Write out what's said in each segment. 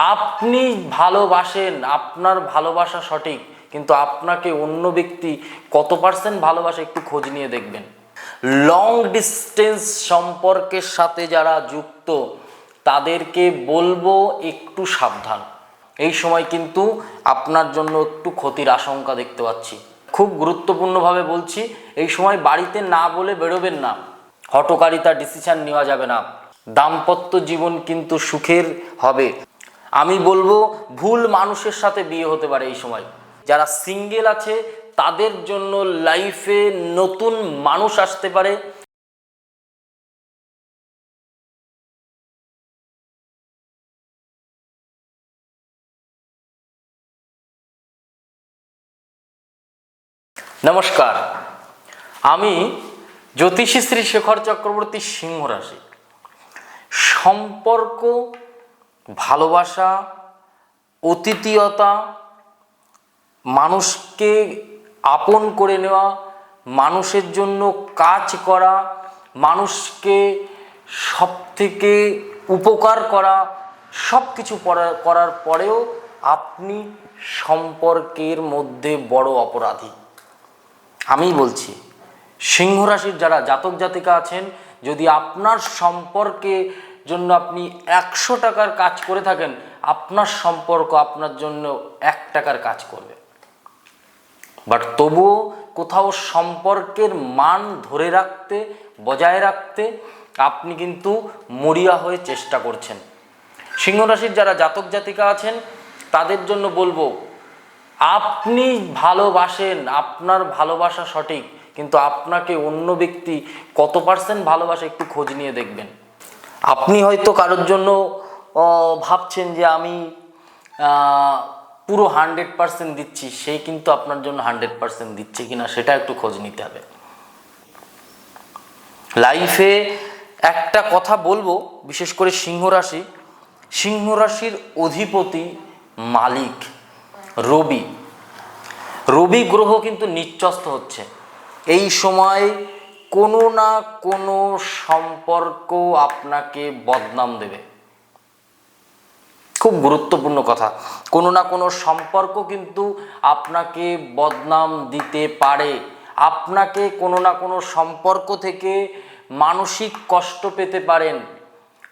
আপনি ভালোবাসেন, আপনার ভালোবাসা সঠিক, কিন্তু আপনাকে অন্য ব্যক্তি কত পার্সেন্ট ভালোবাসে একটু খোঁজ নিয়ে দেখবেন। লং ডিস্টেন্স সম্পর্কের সাথে যারা যুক্ত, তাদেরকে বলব একটু সাবধান। এই সময় কিন্তু আপনার জন্য একটু ক্ষতির আশঙ্কা দেখতে পাচ্ছি। খুব গুরুত্বপূর্ণভাবে বলছি, এই সময় বাড়িতে না বলে বেরোবেন না। হটকারিতা ডিসিশন নেওয়া যাবে না। দাম্পত্য জীবন কিন্তু সুখের হবে। আমি বলব ভুল মানুষের সাথে বিয়ে হতে পারে এই সময়। যারা সিঙ্গেল আছে, তাদের জন্য লাইফে নতুন মানুষ আসতে পারে। নমস্কার। আমি জ্যোতিষী শ্রী শেখর চক্রবর্তী সিংহ রাশি। সম্পর্ক ভালোবাসা, অতিথিয়তা, মানুষকে আপন করে নেওয়া, মানুষের জন্য কাজ করা, মানুষকে সব থেকে উপকার করা সব কিছু করার পরেও আপনি সম্পর্কের মধ্যে বড় অপরাধী। আমি বলছি সিংহ রাশির যারা জাতক জাতিকা আছেন, যদি আপনার সম্পর্কে জন্য আপনি একশো টাকার কাজ করে থাকেন, আপনার সম্পর্ক আপনার জন্য এক টাকার কাজ করবে। বাট তবুও কোথাও সম্পর্কের মান ধরে রাখতে, বজায় রাখতে আপনি কিন্তু মরিয়া হয়ে চেষ্টা করছেন। সিংহ রাশির যারা জাতক জাতিকা আছেন, তাদের জন্য বলব, আপনি ভালোবাসেন, আপনার ভালোবাসা সঠিক, কিন্তু আপনাকে অন্য ব্যক্তি কত পার্সেন্ট ভালোবাসে একটু খোঁজ নিয়ে দেখবেন। আপনি হয়তো কারোর জন্য ভাবছেন যে আমি পুরো হান্ড্রেড পার্সেন্ট দিচ্ছি সেই কিন্তু আপনার জন্য হান্ড্রেড পার্সেন্ট দিচ্ছে কিনা সেটা একটু খোঁজ নিতে হবে। লাইফে একটা কথা বলব, বিশেষ করে সিংহ রাশি। সিংহ রাশির অধিপতি মালিক, রবি। রবি গ্রহ কিন্তু নিচ্চস্ত হচ্ছে। এই সময় কোনো না কোনো সম্পর্ক আপনাকে বদনাম দেবে। খুব গুরুত্বপূর্ণ কথা। কোনো না কোনো সম্পর্ক কিন্তু আপনাকে বদনাম দিতে পারে। আপনাকে কোনো না কোনো সম্পর্ক থেকে মানসিক কষ্ট পেতে পারেন।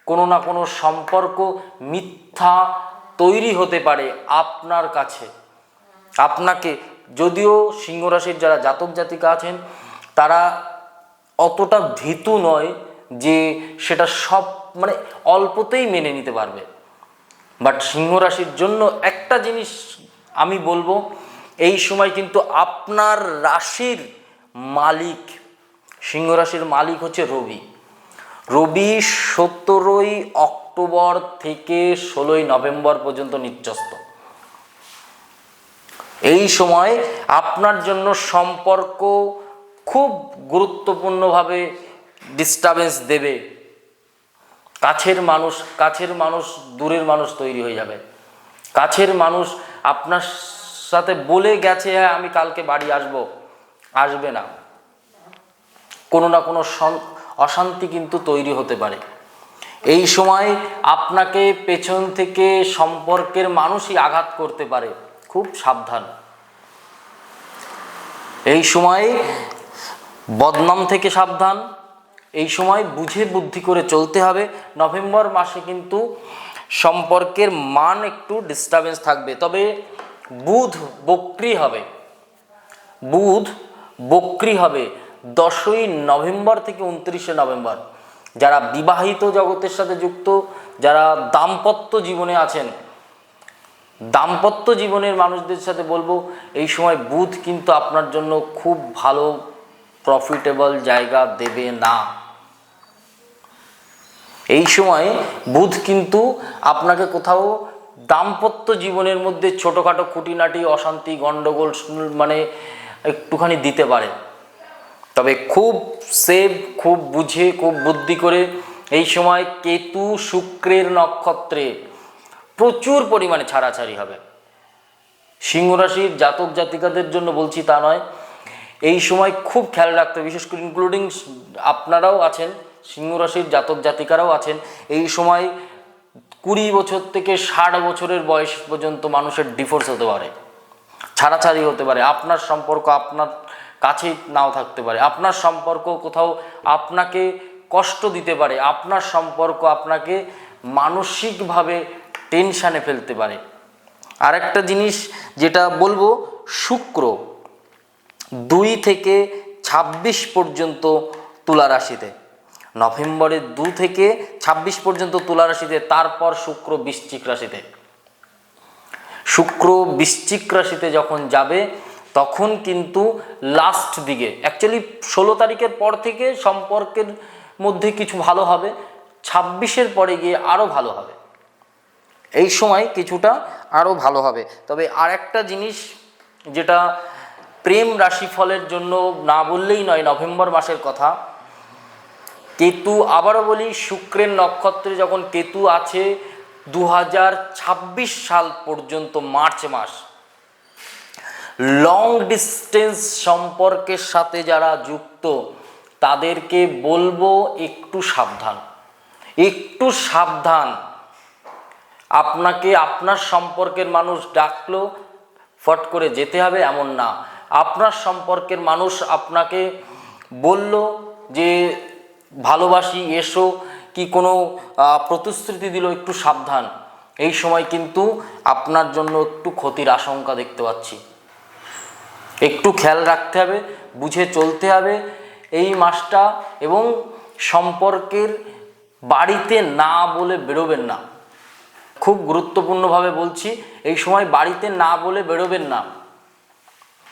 কোনো না কোনো সম্পর্ক মিথ্যা তৈরি হতে পারে আপনার কাছে। আপনাকে, যদিও সিংহরাশির যারা জাতক জাতিকা আছেন, তারা অতটা ভীতু নয় যে সেটা সব মানে অল্পতেই মেনে নিতে পারবে। বাট সিংহ রাশির জন্য একটা জিনিস আমি বলব, এই সময় কিন্তু আপনার রাশির মালিক, সিংহ রাশির মালিক হচ্ছে রবি। রবি সতেরোই অক্টোবর থেকে ষোলোই নভেম্বর পর্যন্ত নিচ্ছস্ত এই সময় আপনার জন্য সম্পর্ক খুব গুরুত্বপূর্ণভাবে ডিস্টারবেন্স দেবে। কাছের মানুষ কাছের মানুষ দূরের মানুষ তৈরি হয়ে যাবে। কাছের মানুষ আপনার সাথে বলে গেছে হ্যাঁ আমি কালকে বাড়ি আসব। আসবে না। কোনো না কোনো অশান্তি কিন্তু তৈরি হতে পারে। এই সময় আপনাকে পেছন থেকে সম্পর্কের মানুষই আঘাত করতে পারে। খুব সাবধান। এই সময় বদনাম থেকে সাবধান। এই সময় বুঝে বুদ্ধি করে চলতে হবে। নভেম্বর মাসে কিন্তু সম্পর্কের মান একটু ডিস্টারবেন্স থাকবে। তবে বুধ বক্রি হবে। বুধ বক্রি হবে দশই নভেম্বর থেকে উনত্রিশে নভেম্বর। যারা বিবাহিত জগতের সাথে যুক্ত, যারা দাম্পত্য জীবনে আছেন, দাম্পত্য জীবনের মানুষদের সাথে বলব, এই সময় বুধ কিন্তু আপনার জন্য খুব ভালো প্রফিটেবল জায়গা দেবে না। এই সময় বুধ কিন্তু আপনাকে কোথাও দাম্পত্য জীবনের মধ্যে ছোটোখাটো খুঁটিনাটি, অশান্তি গণ্ডগোল মানে একটুখানি দিতে পারে। তবে খুব সেভ, খুব বুঝে, খুব বুদ্ধি করে এই সময় কেতু শুক্রের নক্ষত্রে প্রচুর পরিমাণে ছাড়াছাড়ি হবে। সিংহ রাশির জাতক জাতিকাদের জন্য বলছি তা নয় এই সময় খুব খেয়াল রাখতে হবে, বিশেষ করে ইনক্লুডিং আপনারাও আছেন সিংহ রাশির জাতক জাতিকারাও আছেন এই সময় কুড়ি বছর থেকে ষাট বছরের বয়স পর্যন্ত মানুষের ডিভোর্স হতে পারে ছাড়াছাড়ি হতে পারে আপনার সম্পর্ক আপনার কাছেই নাও থাকতে পারে আপনার সম্পর্ক কোথাও আপনাকে কষ্ট দিতে পারে আপনার সম্পর্ক আপনাকে মানসিকভাবে টেনশানে ফেলতে পারে। আরেকটা জিনিস যেটা বলব শুক্র। দুই থেকে ছাব্বিশ পর্যন্ত তুলা রাশিতে। নভেম্বরের দু থেকে ছাব্বিশ পর্যন্ত তুলা রাশিতে, তারপর শুক্র বৃশ্চিক রাশিতে। শুক্র বৃশ্চিক রাশিতে যখন যাবে, তখন কিন্তু লাস্ট দিকে অ্যাকচুয়ালি ষোলো তারিখের পর থেকে সম্পর্কের মধ্যে কিছু ভালো হবে, ছাব্বিশের পরে গিয়ে আরও ভালো হবে। এই সময় কিছুটা আরও ভালো হবে। তবে আর একটা জিনিস যেটা প্রেম রাশিফলের জন্য না বললেই নয়, নভেম্বর মাসের কথা। কেতু, আবারও বলি, শুক্রের নক্ষত্রে যখন কেতু আছে দু হাজার ছাব্বিশ সাল পর্যন্ত মার্চ মাস। লং ডিস্টেন্স সম্পর্কের সাথে যারা যুক্ত, তাদেরকে বলব একটু সাবধান। একটু সাবধান। আপনাকে আপনার সম্পর্কের মানুষ ডাকলো, ফট করে যেতে হবে, এমন না। আপনার সম্পর্কের মানুষ আপনাকে বলল যে, ভালোবাসি, এসো। কি কোনো প্রতিশ্রুতি দিল? একটু সাবধান। এই সময় কিন্তু আপনার জন্য একটু ক্ষতির আশঙ্কা দেখতে পাচ্ছি। একটু খেয়াল রাখতে হবে, বুঝে চলতে হবে। এই মাসটা এবং সম্পর্কের বাড়িতে না বলে বেরোবেন না। খুব গুরুত্বপূর্ণভাবে বলছি, এই সময় বাড়িতে না বলে বেরোবেন না।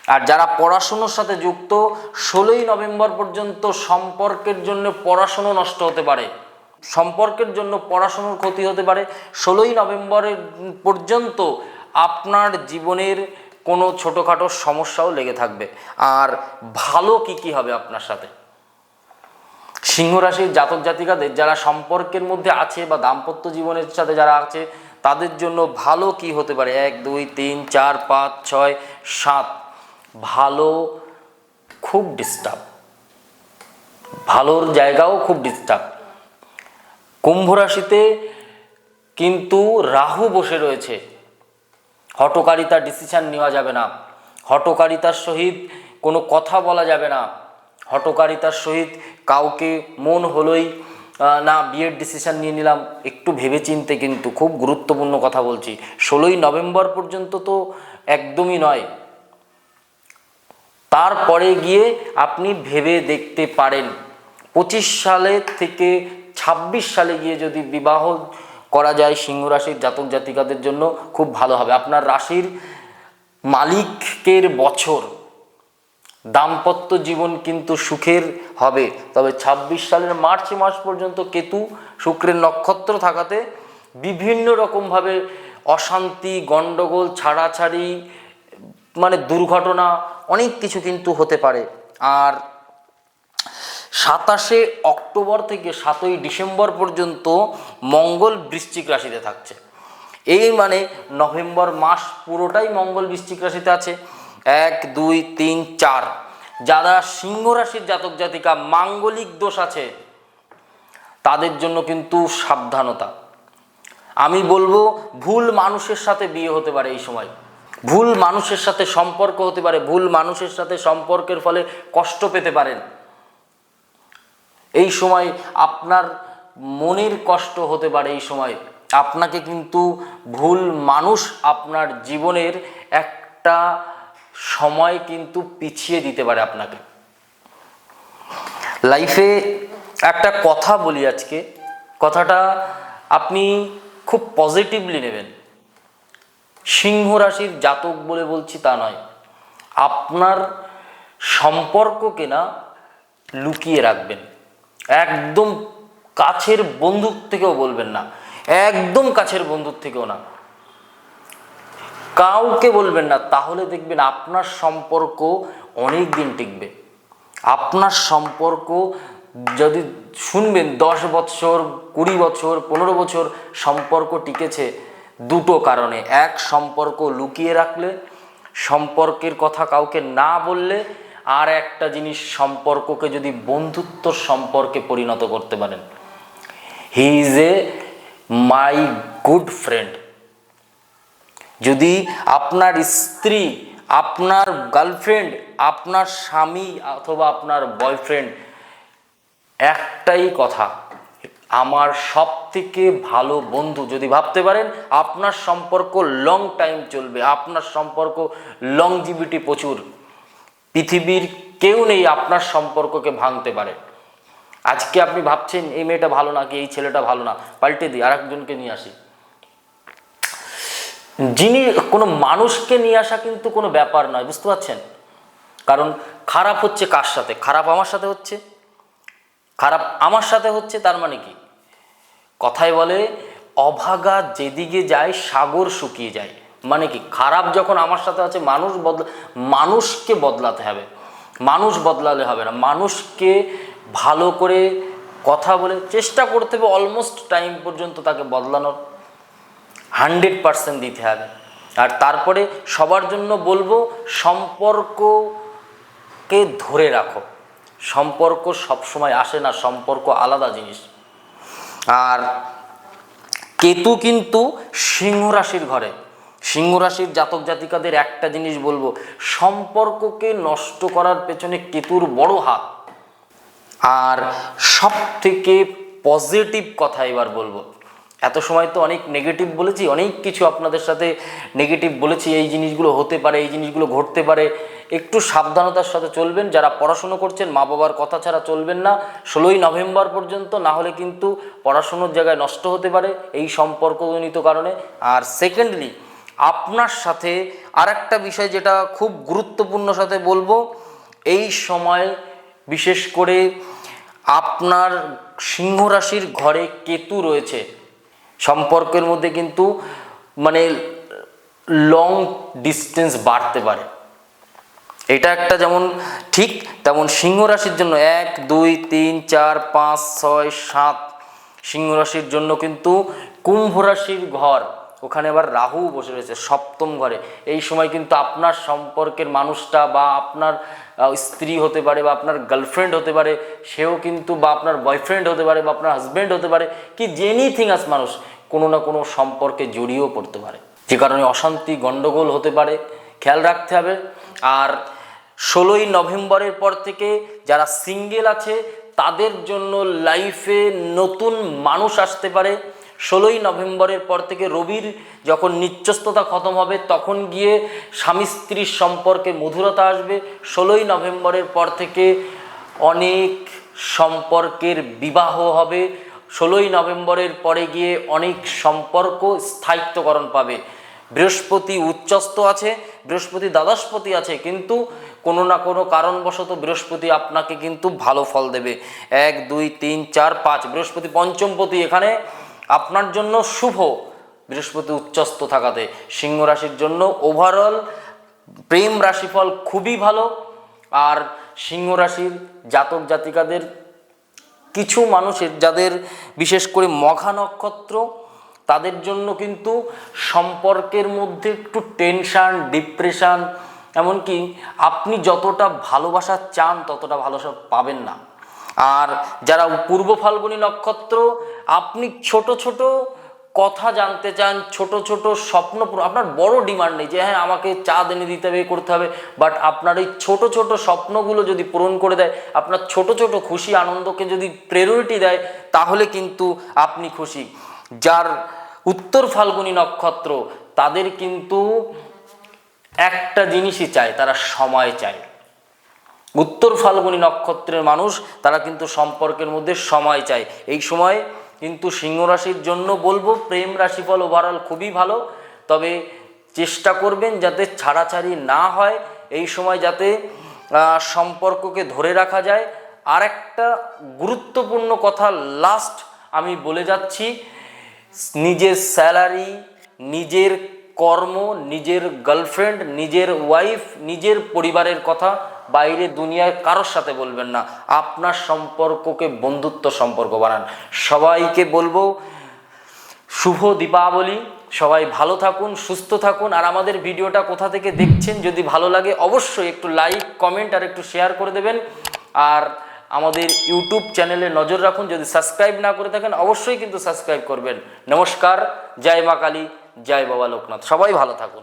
আর যারা পড়াশুনোর সাথে যুক্ত, ষোলোই নভেম্বর পর্যন্ত সম্পর্কের জন্য পড়াশুনো নষ্ট হতে পারে। সম্পর্কের জন্য পড়াশুনোর ক্ষতি হতে পারে। ষোলোই নভেম্বরের পর্যন্ত আপনার জীবনের কোনো ছোটোখাটো সমস্যাও লেগে থাকবে। আর ভালো কি কি হবে আপনার সাথে? সিংহ রাশির জাতক জাতিকাদের যারা সম্পর্কের মধ্যে আছে বা দাম্পত্য জীবনের সাথে যারা আছে, তাদের জন্য ভালো কি হতে পারে? এক, দুই, তিন, চার, পাঁচ, ছয়, সাত। ভালো খুব ডিস্টার্ব ভালোর জায়গাও খুব ডিস্টার্ব কুম্ভ রাশিতে কিন্তু রাহু বসে রয়েছে। হটকারিতার ডিসিশান নেওয়া যাবে না। হটকারিতার সহিত কোনো কথা বলা যাবে না। হটকারিতার সহিত কাউকে মন হলোই না, বিয়ের ডিসিশান নিয়ে নিলাম। একটু ভেবেচিন্তে কিন্তু খুব গুরুত্বপূর্ণ কথা বলছি। ষোলোই নভেম্বর পর্যন্ত তো একদমই নয়। তারপরে গিয়ে আপনি ভেবে দেখতে পারেন। পঁচিশ সালে থেকে ২৬ সালে গিয়ে যদি বিবাহ করা যায় সিংহ রাশির জাতক জাতিকাদের জন্য, খুব ভালো হবে। আপনার রাশির মালিকের বছর, দাম্পত্য জীবন কিন্তু সুখের হবে। তবে ২৬ সালের মার্চ মাস পর্যন্ত কেতু শুক্রের নক্ষত্র থাকাতে বিভিন্ন রকমভাবে অশান্তি গণ্ডগোল ছাড়াছাড়ি মানে দুর্ঘটনা অনেক কিছু কিন্তু হতে পারে। আর সাতাশে অক্টোবর থেকে সাতই ডিসেম্বর পর্যন্ত মঙ্গল বৃশ্চিক রাশিতে থাকছে। এই মানে নভেম্বর মাস পুরোটাই মঙ্গল বৃশ্চিক রাশিতে আছে। এক, দুই, তিন, চার। যারা সিংহ রাশির জাতক জাতিকা, মাঙ্গলিক দোষ আছে, তাদের জন্য কিন্তু সাবধানতা। আমি বলব, ভুল মানুষের সাথে বিয়ে হতে পারে এই সময়। ভুল মানুষের সাথে সম্পর্ক হতে পারে, ভুল মানুষের সাথে সম্পর্কের ফলে কষ্ট পেতে পারেন। এই সময় আপনার মনের কষ্ট হতে পারে এই সময়। আপনাকে কিন্তু ভুল মানুষ আপনার জীবনের একটা সময় কিন্তু পিছিয়ে দিতে পারে আপনাকে। লাইফে একটা কথা বলি আজকে। কথাটা আপনি খুব পজিটিভলি নেবেন। সিংহ রাশির জাতক বলে বলছি তা নয়। আপনার সম্পর্ককে না লুকিয়ে রাখবেন। একদম কাছের বন্ধুর থেকেও বলবেন না। একদম কাছের বন্ধুর থেকেও না। কাউকে বলবেন না, তাহলে দেখবেন আপনার সম্পর্ক অনেক দিন টিকবে। আপনার সম্পর্ক যদি শুনবেন, দশ বছর, কুড়ি বছর, পনেরো বছর সম্পর্ক টিকেছে দুটো কারণে। এক, সম্পর্ক লুকিয়ে রাখলে, সম্পর্কের কথা কাউকে না বললে, আর একটা জিনিস, সম্পর্ককে যদি বন্ধুত্বর সম্পর্কে পরিণত করতে পারেন। He is a my good friend যদি আপনার স্ত্রী, আপনার গার্লফ্রেন্ড আপনার স্বামী অথবা আপনার বয়ফ্রেন্ড একটাই কথা আমার সব থেকে ভালো বন্ধু, যদি ভাবতে পারেন, আপনার সম্পর্ক লং টাইম চলবে, আপনার সম্পর্ক লংজিভিটি প্রচুর। পৃথিবীর কেউ নেই আপনার সম্পর্ককে ভাঙতে পারে। আজকে আপনি ভাবছেন, এই মেয়েটা ভালো না কি এই ছেলেটা ভালো না? পাল্টে দিই, আরেকজনকে নিয়ে আসি। যিনি কোনো মানুষকে নিয়ে আসা কিন্তু কোনো ব্যাপার নয়, বুঝতে পারছেন? কারণ খারাপ হচ্ছে কার সাথে? খারাপ আমার সাথে হচ্ছে? খারাপ আমার সাথে হচ্ছে তার মানে কি? কথায় বলে, অভাগা যেদিকে যায়, সাগর শুকিয়ে যায়। মানে কি? খারাপ যখন আমার সাথে আছে, মানুষ বদলা, মানুষকে বদলাতে হবে। মানুষ বদলালে হবে না। মানুষকে ভালো করে কথা বলে চেষ্টা করতে হবে অলমোস্ট টাইম পর্যন্ত তাকে বদলানোর। হান্ড্রেড পার্সেন্ট দিতে হবে। আর তারপরে সবার জন্য বলব, সম্পর্ককে ধরে রাখো। সম্পর্ক সবসময় আসে না, সম্পর্ক আলাদা জিনিস। আর কেতু কিন্তু সিংহ রাশির ঘরে। সিংহ রাশির জাতক জাতিকাদের একটা জিনিস বলব, সম্পর্ককে নষ্ট করার পেছনে কেতুর বড় হাত। আর সব থেকে পজিটিভ কথা এবার বলব এত সময় তো অনেক নেগেটিভ বলেছি, অনেক কিছু আপনাদের সাথে নেগেটিভ বলেছি, এই জিনিসগুলো হতে পারে, এই জিনিসগুলো ঘটতে পারে। একটু সাবধানতার সাথে চলবেন, যারা পড়াশুনো করছেন মা বাবার কথা ছাড়া চলবেন না। ষোলোই নভেম্বর পর্যন্ত না হলে কিন্তু পড়াশুনোর জায়গায় নষ্ট হতে পারে, এই সম্পর্কজনিত কারণে। আর সেকেন্ডলি আপনার সাথে আর একটা বিষয় যেটা খুব গুরুত্বপূর্ণ সাথে বলব, এই সময় বিশেষ করে আপনার সিংহ রাশির ঘরে কেতু রয়েছে। সম্পর্কের মধ্যে কিন্তু মানে লং ডিস্টেন্স বাড়তে পারে। এটা একটা যেমন ঠিক তেমন সিংহ রাশির জন্য এক, দুই, তিন, চার, পাঁচ, ছয়, সাত সিংহ রাশির জন্য কিন্তু কুম্ভ রাশির ঘর ওখানে আবার রাহু বসে রয়েছে, সপ্তম ঘরে। এই সময় কিন্তু আপনার সম্পর্কের মানুষটা বা আপনার স্ত্রী হতে পারে বা আপনার গার্লফ্রেন্ড হতে পারে, সেও কিন্তু বা আপনার বয়ফ্রেন্ড হতে পারে বা আপনার হাজব্যান্ড হতে পারে, কি যেনিথিং আস মানুষ, কোনো না কোনো সম্পর্কে জড়িয়েও পড়তে পারে। যে কারণে অশান্তি গণ্ডগোল হতে পারে, খেয়াল রাখতে হবে। আর ষোলোই নভেম্বরের পর থেকে যারা সিঙ্গেল আছে, তাদের জন্য লাইফে নতুন মানুষ আসতে পারে। ষোলোই নভেম্বরের পর থেকে রবির যখন নিচ্চস্ততা খতম হবে, তখন গিয়ে স্বামী স্ত্রীর সম্পর্কে মধুরতা আসবে। ষোলোই নভেম্বরের পর থেকে অনেক সম্পর্কের বিবাহ হবে। ষোলোই নভেম্বরের পরে গিয়ে অনেক সম্পর্ক স্থায়িত্বকরণ পাবে। বৃহস্পতি উচ্চস্থ আছে, বৃহস্পতি দ্বাদশপতি আছে, কিন্তু কোনো না কোনো কারণবশত বৃহস্পতি আপনাকে কিন্তু ভালো ফল দেবে। এক, দুই, তিন, চার, পাঁচ, বৃহস্পতি পঞ্চমপতি এখানে আপনার জন্য শুভ বৃহস্পতি উচ্চস্থ থাকাতে। সিংহ রাশির জন্য ওভারঅল প্রেম রাশিফল খুবই ভালো। আর সিংহ রাশির জাতক জাতিকাদের কিছু মানুষের যাদের বিশেষ করে মঘা নক্ষত্র, তাদের জন্য কিন্তু সম্পর্কের মধ্যে একটু টেনশান ডিপ্রেশান এমনকি আপনি যতটা ভালোবাসা চান ততটা ভালোবাসা পাবেন না। আর যারা পূর্ব ফাল্গুনী নক্ষত্র, আপনি ছোট ছোট কথা জানতে চান, ছোট ছোট স্বপ্ন আপনার বড় ডিমান্ড নেই যে হ্যাঁ আমাকে চাঁদ এনে দিতে হবে করতে হবে। বাট আপনার এই ছোট ছোট স্বপ্নগুলো যদি পূরণ করে দেয়, আপনার ছোট ছোট খুশি আনন্দকে যদি প্রায়োরিটি দেয়, তাহলে কিন্তু আপনি খুশি। যার উত্তর ফাল্গুনী নক্ষত্র, তাদের কিন্তু একটা জিনিসই চায়, তারা সময় চায়। উত্তর ফাল্গুনী নক্ষত্রের মানুষ, তারা কিন্তু সম্পর্কের মধ্যে সময় চায়। এই সময় কিন্তু সিংহ রাশির জন্য বলব, প্রেম রাশিফল ওভারঅল খুবই ভালো। তবে চেষ্টা করবেন যাতে ছাড়াছাড়ি না হয়, এই সময় যাতে সম্পর্ককে ধরে রাখা যায়। আর একটা গুরুত্বপূর্ণ কথা লাস্ট আমি বলে যাচ্ছি, নিজের স্যালারি নিজের কর্ম, নিজের গার্লফ্রেন্ড নিজের ওয়াইফ নিজের পরিবারের কথা। বাইরে দুনিয়ায় কারোর সাথে বলবেন না। আপনার সম্পর্ককে বন্ধুত্ব সম্পর্ক বানান। সবাইকে বলব, শুভ দীপাবলি। সবাই ভালো থাকুন, সুস্থ থাকুন। আর আমাদের ভিডিওটা কোথা থেকে দেখছেন, যদি ভালো লাগে, অবশ্যই একটু লাইক কমেন্ট আর একটু শেয়ার করে দেবেন। আর আমাদের ইউটিউব চ্যানেলে নজর রাখুন। যদি সাবস্ক্রাইব না করে থাকেন, অবশ্যই কিন্তু সাবস্ক্রাইব করবেন। নমস্কার, জয় মা কালী, জয় বাবা লোকনাথ। সবাই ভালো থাকুন।